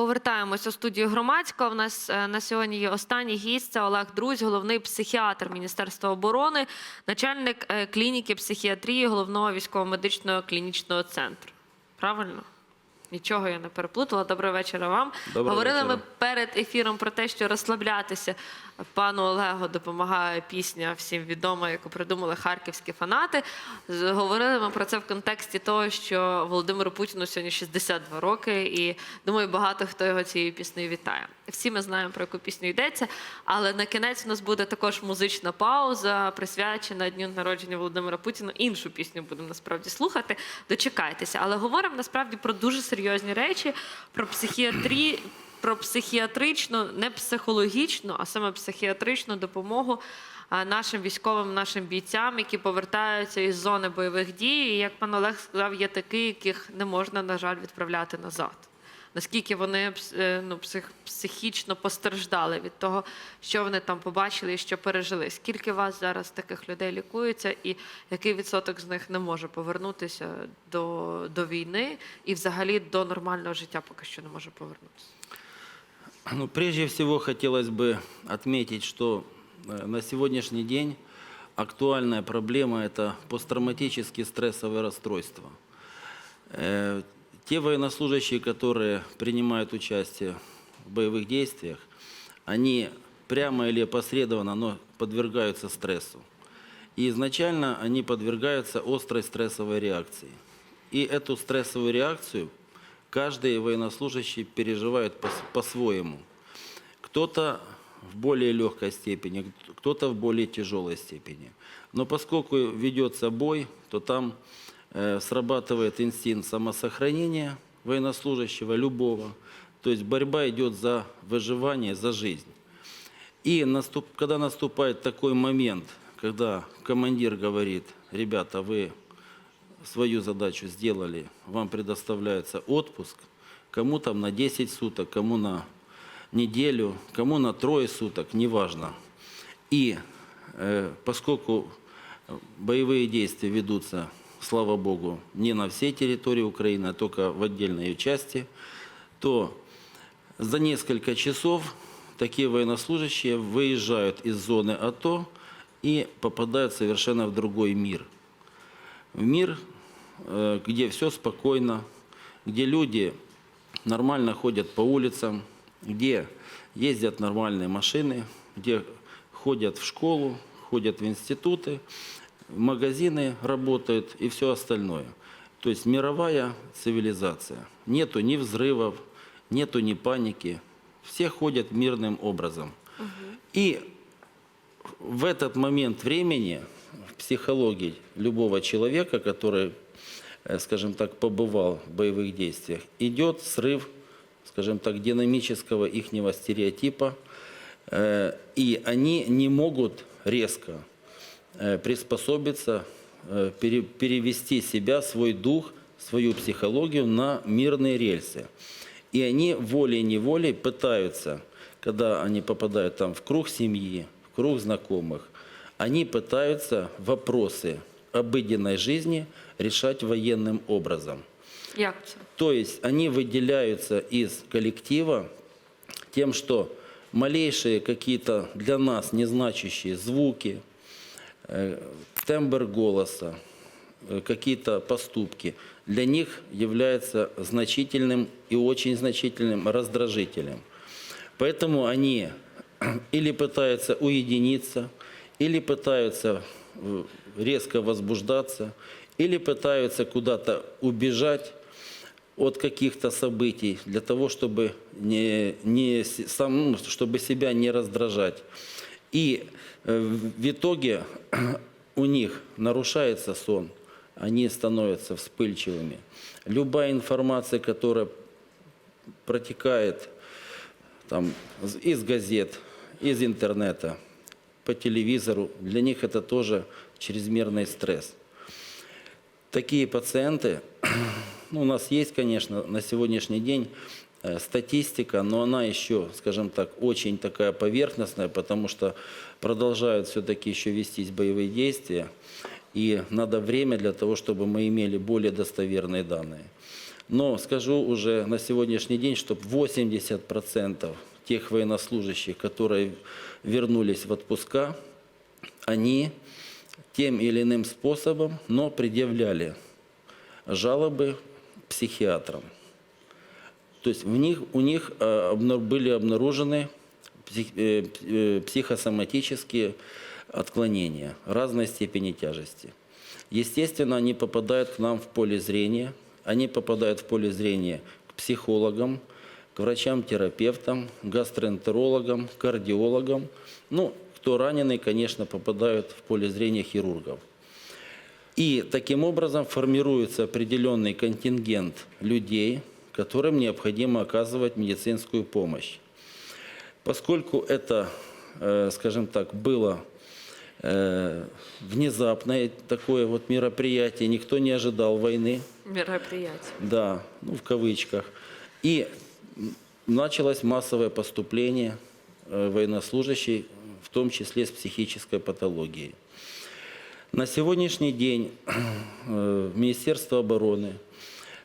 Повертаємося у студію громадського. У нас е, на сьогодні є останній гість. Це Олег Друзь, головний психіатр Міністерства оборони, начальник е, клініки психіатрії головного військово-медичного клінічного центру. Правильно? Нічого я не переплутала. Доброго вечора вам. Доброго Говорили вечора. ми перед ефіром про те, що розслаблятися пану Олегу допомагає пісня всім відома, яку придумали харківські фанати. Говорили ми про це в контексті того, що Володимиру Путіну сьогодні 62 роки, і думаю, багато хто його цією піснею вітає. Всі ми знаємо про яку пісню йдеться. Але на кінець у нас буде також музична пауза, присвячена дню народження Володимира Путіна. Іншу пісню будемо насправді слухати. Дочекайтеся. Але говоримо насправді про дуже серйозні речі, про психіатрію, про психіатричну, не психологічну, а саме психіатричну допомогу нашим військовим, нашим бійцям, які повертаються із зони бойових дій. І як пан Олег сказав, є такі, яких не можна, на жаль, відправляти назад. Наскільки вони е, ну, псих, психічно постраждали від того, що вони там побачили і що пережили. Скільки вас зараз таких людей лікується, і який відсоток з них не може повернутися до, до війни і взагалі до нормального життя поки що не може повернутися? Ну, прежде всего хотелось бы отметить, что э, на сегодняшний день актуальная проблема – это посттравматические стрессовые расстройства. Э, Те военнослужащие, которые принимают участие в боевых действиях, они прямо или опосредованно но подвергаются стрессу. И изначально они подвергаются острой стрессовой реакции. И эту стрессовую реакцию каждый военнослужащий переживает пос- по-своему. Кто-то в более легкой степени, кто-то в более тяжелой степени. Но поскольку ведется бой, то там э, срабатывает инстинкт самосохранения военнослужащего, любого. То есть борьба идет за выживание, за жизнь. И наступ, когда наступает такой момент, когда командир говорит, ребята, вы свою задачу сделали, вам предоставляется отпуск, кому там на 10 суток, кому на неделю, кому на трое суток, неважно. И э, поскольку боевые действия ведутся, слава богу, не на всей территории Украины, а только в отдельной ее части, то за несколько часов такие военнослужащие выезжают из зоны АТО и попадают совершенно в другой мир. В мир, э, где все спокойно, где люди нормально ходят по улицам, где ездят нормальные машины, где ходят в школу, ходят в институты, в магазины работают и все остальное. То есть мировая цивилизация. Нету ни взрывов, нету ни паники. Все ходят мирным образом. И в этот момент времени психологии любого человека, который, э, скажем так, побывал в боевых действиях, идет срыв, скажем так, динамического ихнего стереотипа, э, и они не могут резко э, приспособиться, пере- перевести себя, свой дух, свою психологию на мирные рельсы. И они волей-неволей пытаются, когда они попадают там в круг семьи, в круг знакомых, они пытаются вопросы обыденной жизни решать военным образом. Як це? То есть они выделяются из коллектива тем, что малейшие какие-то для нас незначащие звуки, э, тембр голоса, э, какие-то поступки для них являются значительным и очень значительным раздражителем. Поэтому они или пытаются уединиться, или пытаются э, резко возбуждаться, или пытаются куда-то убежать от каких-то событий для того, чтобы, не, не, сам, ну, чтобы себя не раздражать. И э, в итоге у них нарушается сон, они становятся вспыльчивыми. Любая информация, которая протекает там, из газет, из интернета, по телевизору, для них это тоже чрезмерный стресс. Такие пациенты, ну, у нас есть, конечно, на сегодняшний день э, статистика, но она еще, скажем так, очень такая поверхностная, потому что продолжают все-таки еще вестись боевые действия, и надо время для того, чтобы мы имели более достоверные данные. Но скажу уже на сегодняшний день, что 80% тех военнослужащих, которые вернулись в отпуска, они тем или иным способом, но предъявляли жалобы психиатрам. То есть в них, у них э, были обнаружены э, э, психосоматические отклонения разной степени тяжести. Естественно, они попадают к нам в поле зрения, они попадают в поле зрения к психологам, врачам-терапевтам, гастроэнтерологам, кардиологам. Ну, кто раненый, конечно, попадают в поле зрения хирургов. И таким образом формируется определенный контингент людей, которым необходимо оказывать медицинскую помощь. Поскольку это, э, скажем так, было э, внезапное такое вот мероприятие, никто не ожидал войны, Мероприятие. да, ну, в кавычках. И началось массовое поступление э, военнослужащих, в том числе с психической патологией. На сегодняшний день э, Министерство обороны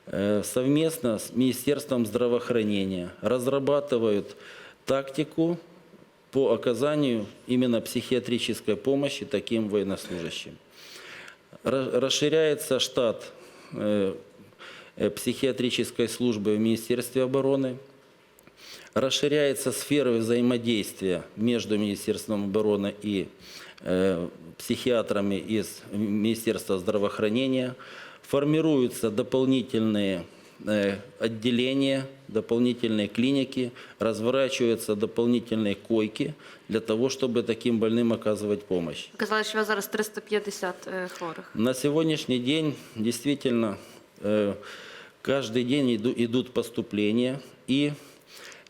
э, совместно с Министерством здравоохранения разрабатывают тактику по оказанию именно психиатрической помощи таким военнослужащим. Ра- Расширяется штат психиатрической службы в Министерстве обороны. Расширяется сфера взаимодействия между Министерством обороны и э, психиатрами из Министерства здравоохранения. Формируются дополнительные э, отделения, дополнительные клиники, разворачиваются дополнительные койки для того, чтобы таким больным оказывать помощь. У вас зараз 350 е, хворих. На сегодняшний день действительно э, каждый день иду- идут поступления и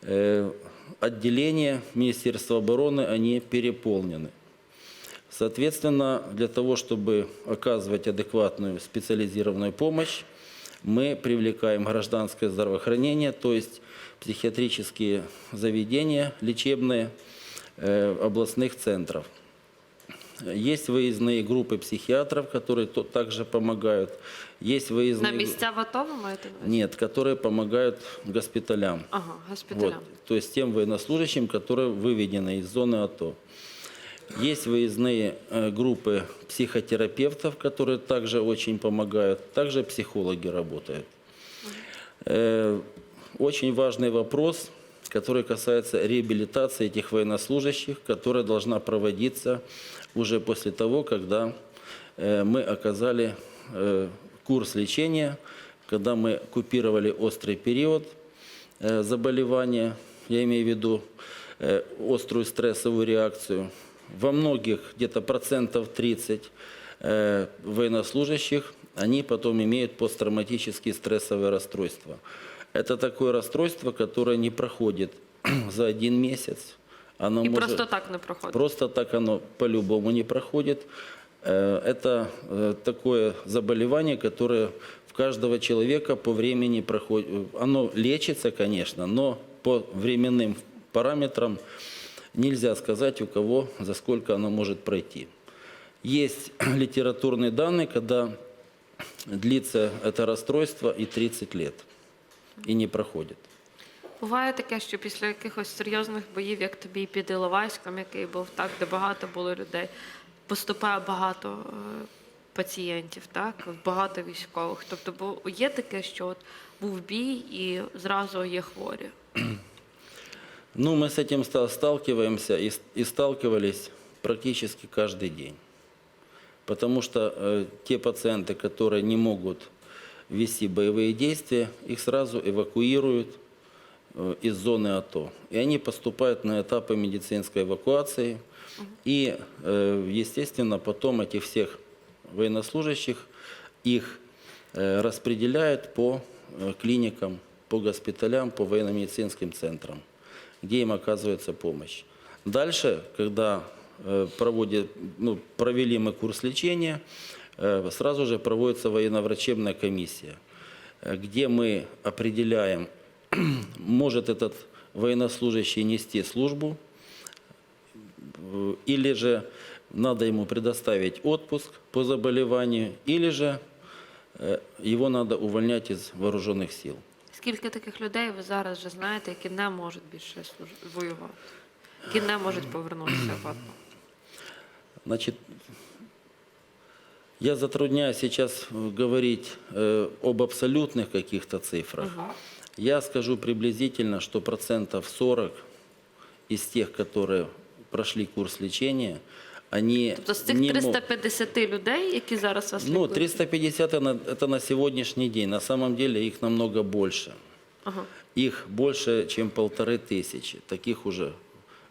э, отделения Министерства обороны, они переполнены. Соответственно, для того, чтобы оказывать адекватную специализированную помощь, мы привлекаем гражданское здравоохранение, то есть психиатрические заведения лечебные э, областных центров. Есть выездные группы психиатров, которые то- также помогают. Есть На выездные... місця в АТО ви маєте? на увазі? Нет, которые помогают госпиталям. Ага, Вот, госпіталям. то есть тем военнослужащим, которые выведены из зоны АТО. Есть выездные э, группы психотерапевтов, которые также очень помогают. Также психологи работают. Э, Очень важный вопрос, который касается реабилитации этих военнослужащих, которая должна проводиться уже после того, когда э, мы оказали э, курс лечения, когда мы купировали острый период э, заболевания, я имею в виду острую стрессовую реакцию. Во многих, где-то процентов 30 э, военнослужащих, они потом имеют посттравматические стрессовые расстройства. Это такое расстройство, которое не проходит за один месяц. Оно І может- просто так не проходить. Просто так оно по-любому не проходит. Э, Это э, такое заболевание, которое в каждого человека по времени проходит. Оно лечится, конечно, но по временным параметрам нельзя сказать, у кого за сколько оно может пройти. Есть литературные данные, когда длится это расстройство и 30 лет, и не проходит. Буває таке, що після якихось серйозних боїв, як тобі і під Іловайськом, який був так, де багато було людей, поступає багато е, пацієнтів, так, багато військових. Тобто, бо є таке, що от був бій і зразу є хворі. Ну, мы с этим ста- сталкиваемся и, с- и сталкивались практически каждый день. Потому что э, те пациенты, которые не могут вести боевые действия, их сразу эвакуируют э, из зоны АТО. И они поступают на этапы медицинской эвакуации. И, э, естественно, потом этих всех военнослужащих, их э, распределяют по э, клиникам, по госпиталям, по военно-медицинским центрам, где им оказывается помощь. Дальше, когда э, проводят, ну, провели мы курс лечения, э, сразу же проводится военно-врачебная комиссия, э, где мы определяем, может этот военнослужащий нести службу, э, или же надо ему предоставить отпуск по заболеванию, или же э, его надо увольнять из вооруженных сил. Скільки таких людей ви зараз вже знаєте, які не можуть більше служ- воювати, які не можуть повернутися в АТО? Значит, я затрудняюсь сейчас э, говорить э, об абсолютных каких-то цифрах. Я скажу приблизительно, что процентов 40 из тех, которые прошли курс лечения, они Тобто з цих не мо- 350 людей, які зараз вас Ну, лікують? 350 это на, это на сегодняшний день. На самом деле их намного больше. Ага. Их больше, чем полторы тысячи. Таких уже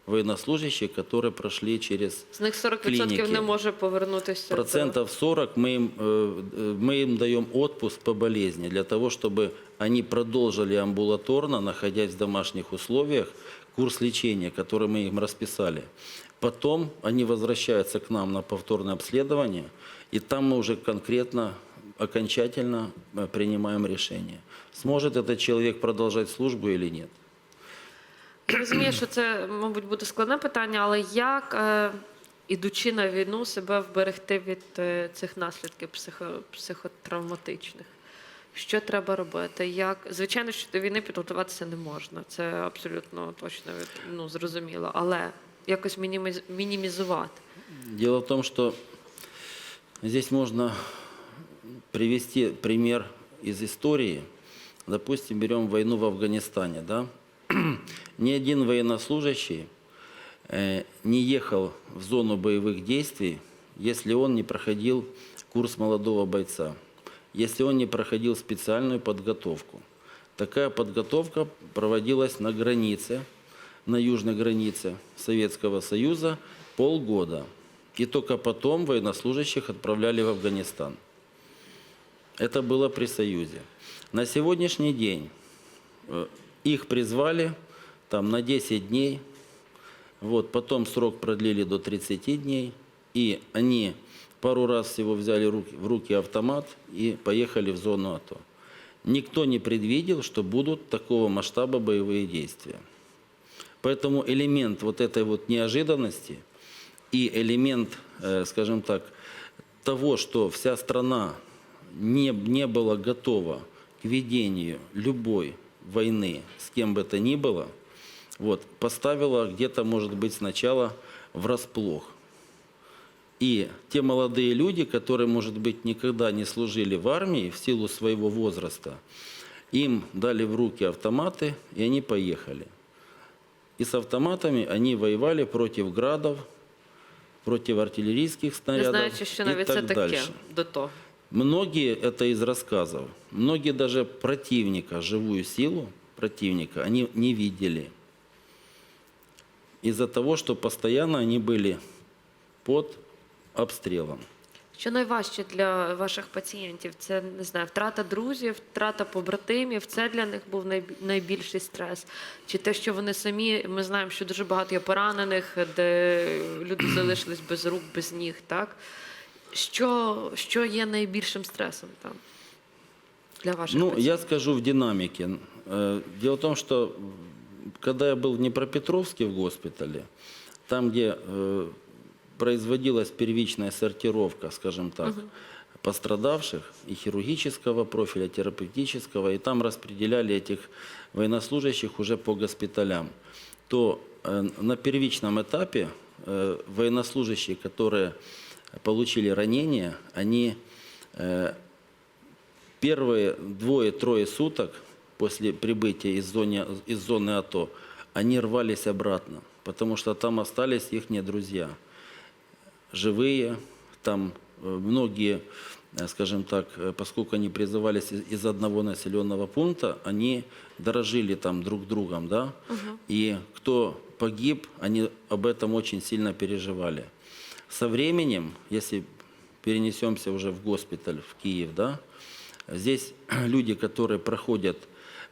военнослужащих, которые прошли через З них 40% клініки. не може повернутися. процентов 40 мы им, э, мы им даем отпуск по болезни для того, чтобы они продолжили амбулаторно, находясь в домашних условиях, курс лечения, который мы им расписали. Потом они возвращаются к нам на повторное обследование, и там мы уже конкретно, окончательно э, принимаем решение, сможет этот человек продолжать службу или нет. Розумію, що це, мабуть, буде складне питання, але як, е, ідучи на війну, себе вберегти від е, цих наслідків психо, психотравматичних? Що треба робити? Як звичайно, що до війни підготуватися не можна. Це абсолютно точно ну, зрозуміло. Але якось мініміз- мінімізувати. Дело в том, что здесь можно привести пример из истории. Допустим, берем войну в Афганистане. Да? Ни один военнослужащий э, не ехал в зону боевых действий, если он не проходил курс молодого бойца, если он не проходил специальную подготовку. Такая подготовка проводилась на границе, на южной границе Советского Союза полгода. И только потом военнослужащих отправляли в Афганистан. Это было при Союзе. На сегодняшний день э, их призвали там, на 10 дней, вот, потом срок продлили до 30 дней, и они пару раз всего взяли руки- в руки автомат и поехали в зону АТО. Никто не предвидел, что будут такого масштаба боевые действия. Поэтому элемент вот этой вот неожиданности и элемент, э, скажем так, того, что вся страна не, не была готова к ведению любой войны с кем бы то ни было, вот, поставила где-то, может быть, сначала врасплох. И те молодые люди, которые, может быть, никогда не служили в армии в силу своего возраста, им дали в руки автоматы, и они поехали. И с автоматами они воевали против градов, против артиллерийских Не снарядов знаючи, що навіть це так таке дальше. до того. Многие, это из рассказов, многие даже противника, живую силу противника, они не видели. Из-за того, что постоянно они были под обстрелом. Що найважче для ваших пацієнтів? Це не знаю, втрата друзів, втрата побратимів. Це для них був найбільший стрес. Чи те, що вони самі, ми знаємо, що дуже багато є поранених, де люди залишились без рук, без ніг. Так що, що є найбільшим стресом там для ваших Ну, пацієнтів? я скажу в динамике. Э, Дело в том, что м, когда я был в Днепропетровске в госпитале, там, где э, производилась первичная сортировка, скажем так, пострадавших и хирургического профиля, терапевтического, и там распределяли этих военнослужащих уже по госпиталям, то э, на первичном этапе э, военнослужащие, которые получили ранения, они э, Первые двое-трое суток после прибытия из, зоны, из зоны АТО они рвались обратно, потому что там остались их друзья. Живые, там э, многие, э, скажем так, поскольку они призывались из, одного населенного пункта, они дорожили там друг другом, да, и кто погиб, они об этом очень сильно переживали. Со временем, если перенесемся уже в госпиталь, в Киев, да, здесь люди, которые проходят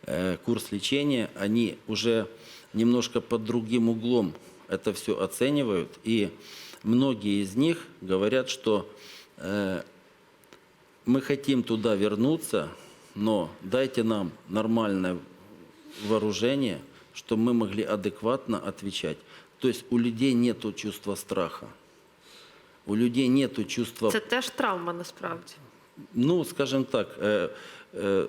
э, курс лечения, они уже немножко под другим углом это все оценивают, и многие из них говорят, что э, мы хотим туда вернуться, но дайте нам нормальное вооружение, чтобы мы могли адекватно отвечать. То есть у людей нет чувства страха. У людей нет чувства Це теж травма насправді. Ну, скажем так, э, э,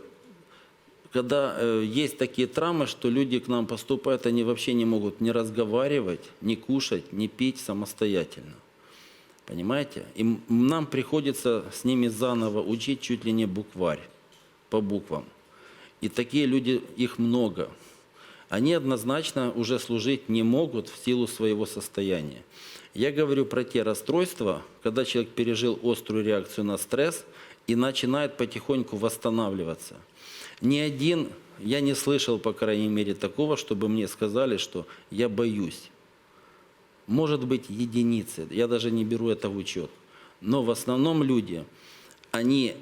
когда э, есть такие травмы, что люди к нам поступают, они вообще не могут ни разговаривать, ни кушать, ни пить самостоятельно. Понимаете? И нам приходится с ними заново учить чуть ли не букварь по буквам. И такие люди, их много. Они однозначно уже служить не могут в силу своего состояния. Я говорю про те расстройства, когда человек пережил острую реакцию на стресс и начинает потихоньку восстанавливаться. Ни один, я не слышал, по крайней мере, такого, чтобы мне сказали, что я боюсь. Может быть, единицы, я даже не беру это в учет. Но в основном люди, они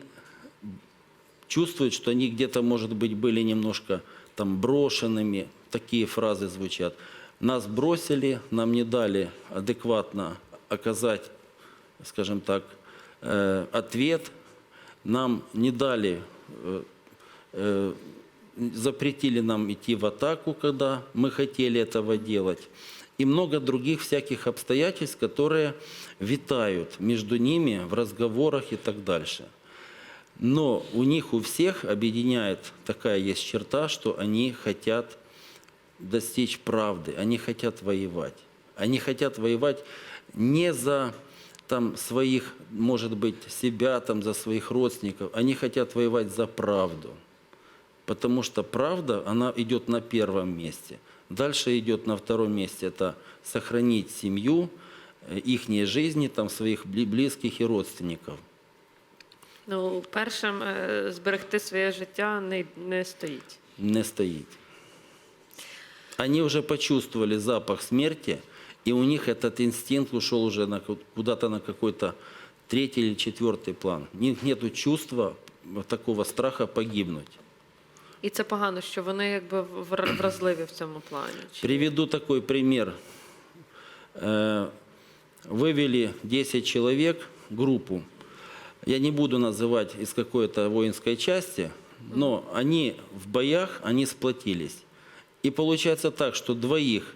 чувствуют, что они где-то, может быть, были немножко там брошенными, такие фразы звучат. Нас бросили, нам не дали адекватно оказать, скажем так, э, ответ, нам не дали, э, э, запретили нам идти в атаку, когда мы хотели этого делать. И много других всяких обстоятельств, которые витают между ними в разговорах и так дальше. Но у них у всех объединяет такая есть черта, что они хотят достичь правды, они хотят воевать. Они хотят воевать не за там, своих, может быть, себя, там, за своих родственников, они хотят воевать за правду. Потому что правда, она идет на первом месте. Дальше идет на втором месте, это сохранить семью, их жизни, там, своих бли- близких и родственников. Ну, першим е, зберегти своє життя не, не стоїть. не стоит. Они уже почувствовали запах смерти, и у них этот инстинкт ушел уже на ку- куда-то на какой-то третий или четвертый план. У них нет чувства такого страха погибнуть. І це погано, що вони якби вр- вразливі в цьому плані. Чи- Приведу такой пример. Э, Вывели 10 человек, группу. Я не буду называть из какой-то воинской части, но они в боях, они сплотились. И получается так, что двоих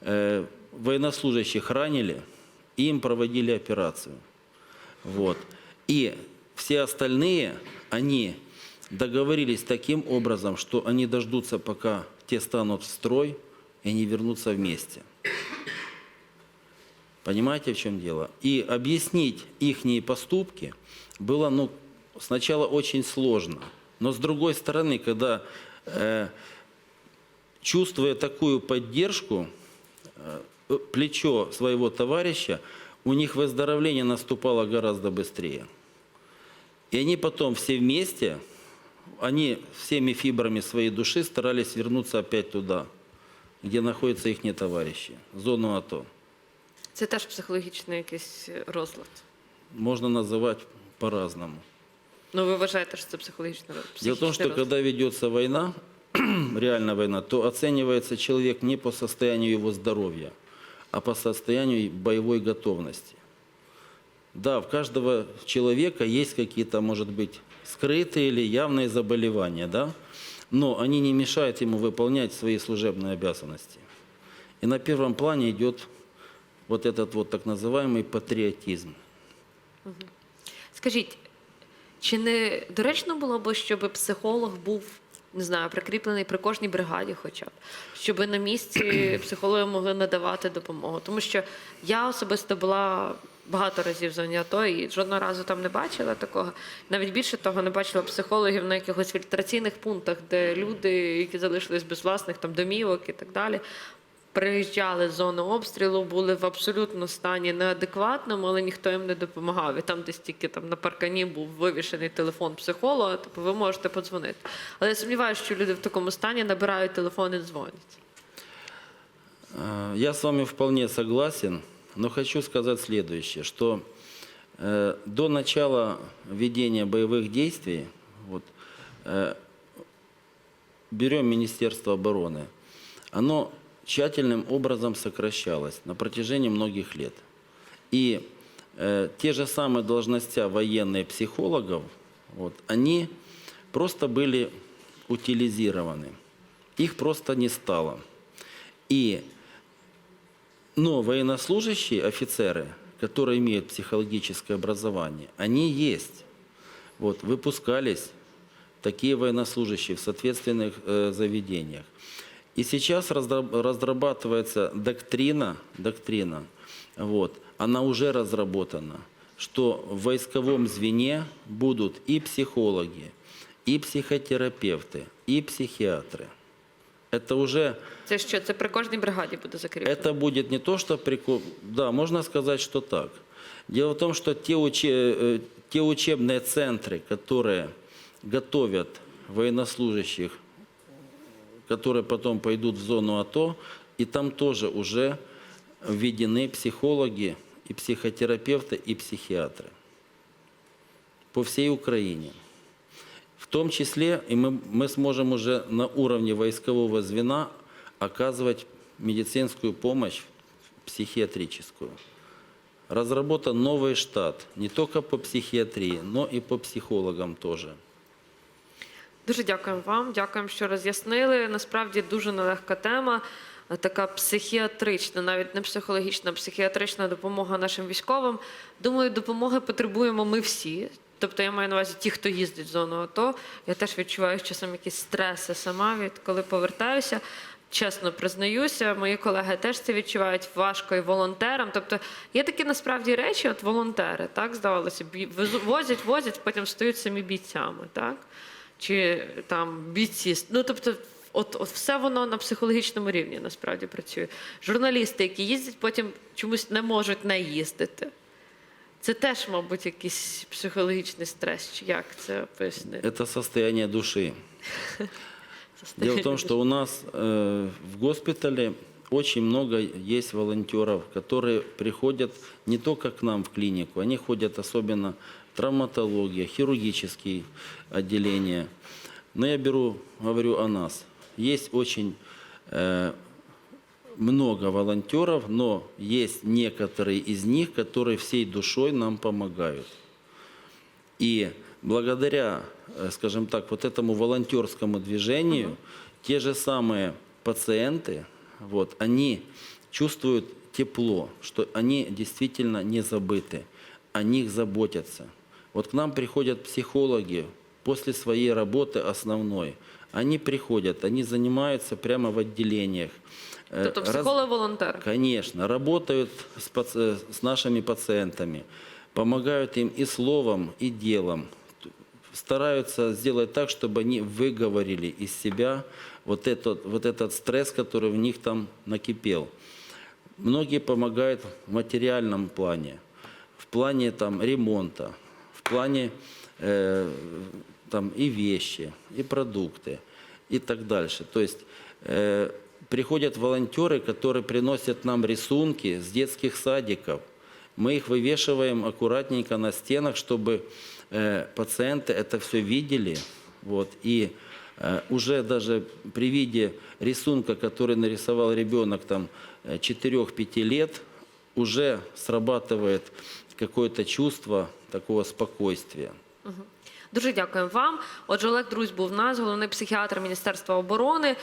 э, военнослужащих ранили, и им проводили операцию. Вот. И все остальные, они договорились таким образом, что они дождутся, пока те станут в строй, и они вернутся вместе. Понимаете, в чем дело? И объяснить их поступки было ну, сначала очень сложно. Но с другой стороны, когда э, чувствуя такую поддержку, э, плечо своего товарища, у них выздоровление наступало гораздо быстрее. И они потом все вместе, они всеми фибрами своей души старались вернуться опять туда, где находятся их товарищи, в зону АТО. Це теж психологічний якийсь розлад. Можно называть по-разному. Ну, ви вважаєте, що це психологічний розлад? Дело в том, что психічний розлад? когда ведется война, реальная война, то оценивается человек не по состоянию его здоровья, а по состоянию боевой готовности. Да, в каждого человека есть какие-то, может быть, скрытые или явные заболевания, да, но они не мешают ему выполнять свои служебные обязанности. И на первом плане идет вот этот вот так называемый патриотизм. Скажіть, чи не доречно було б, щоб психолог був, не знаю, прикріплений при кожній бригаді, хоча б, щоб на місці психологи могли надавати допомогу? Тому що я особисто була багато разів в зоні АТО і жодного разу там не бачила такого. Навіть більше того, не бачила психологів на якихось фільтраційних пунктах, де люди, які залишились без власних там домівок і так далі. Приїжджали з зони обстрілу, були в абсолютно стані неадекватному, але ніхто їм не допомагав. І там десь тільки там на паркані був вивішений телефон психолога, тобто ви можете подзвонити. Але я сумніваюся, що люди в такому стані набирають телефон і дзвонять. Э, Я с вами вполне согласен, но хочу сказать следующее, что э, до начала ведения боевых действий, вот, э, берем Министерство обороны, оно тщательным образом сокращалось на протяжении многих лет. И э, те же самые должностя военные психологов, вот, они просто были утилизированы. Их просто не стало. И но военнослужащие, офицеры, которые имеют психологическое образование, они есть. вот, выпускались такие военнослужащие в соответственных э, заведениях. И сейчас раздра- разрабатывается доктрина, доктрина, вот, она уже разработана, что в войсковом звене будут и психологи, и психотерапевты, и психиатры. Это уже Це що? Це при кожній бригаді буде закріплено? это будет не то, что прикол... Да, можно сказать, что так. Дело в том, что те, уче- э, те учебные центры, которые готовят военнослужащих, которые потом пойдут в зону АТО, и там тоже уже введены психологи, и психотерапевты, и психиатры. По всей Украине. В том числе и мы, мы сможем уже на уровне войскового звена оказывать медицинскую помощь психиатрическую. Разработан новый штат не только по психиатрии, но и по психологам тоже. Дуже дякуємо вам. Дякуємо, що роз'яснили. Насправді дуже нелегка тема. е, Така психіатрична, навіть не психологічна, а психіатрична допомога нашим військовим. Думаю, допомоги потребуємо ми всі. Тобто я маю на увазі ті, хто їздить в зону АТО. Я теж відчуваю часом якісь стреси сама від коли повертаюся. Чесно признаюся, мої колеги теж це відчувають важко і волонтерам. Тобто є такі насправді речі, от волонтери, так здавалося, возять, возять, потім стають самі бійцями, так? Чи там бійці. Ну тобто, от, от все воно на психологічному рівні насправді працює. Журналісти, які їздять, потім чомусь не можуть не їздити. Це теж, мабуть, якийсь психологічний стрес, чи як це пояснити? Это состояние души. Дело в том, что у нас э, в госпитале очень много есть волонтеров, которые приходят не только к нам в клинику, они ходят особенно в травматология, хирургические отделения. Но я беру, говорю о нас. Есть очень э, много волонтеров, но есть некоторые из них, которые всей душой нам помогают. И благодаря, э, скажем так, вот этому волонтерскому движению, те же самые пациенты, вот, они чувствуют тепло, что они действительно не забыты, о них заботятся. Вот к нам приходят психологи после своей работы основной. Они приходят, они занимаются прямо в отделениях. э, раз- психологи волонтери. Конечно, работают с, паци- э, с нашими пациентами, помогают им и словом, и делом, стараются сделать так, чтобы они выговорили из себя вот этот, вот этот стресс, который в них там накипел. Многие помогают в материальном плане, в плане там, ремонта, плане э, там, и вещи, и продукты, и так дальше. То есть э, приходят волонтеры, которые приносят нам рисунки с детских садиков. Мы их вывешиваем аккуратненько на стенах, чтобы э, пациенты это все видели. Вот, и э, уже даже при виде рисунка, который нарисовал ребенок там 4-5 лет, уже срабатывает какое-то чувство такого спокойствия. Дуже дякуємо вам. Отже, Олег Друзь був в нас, головний психіатр Міністерства оборони.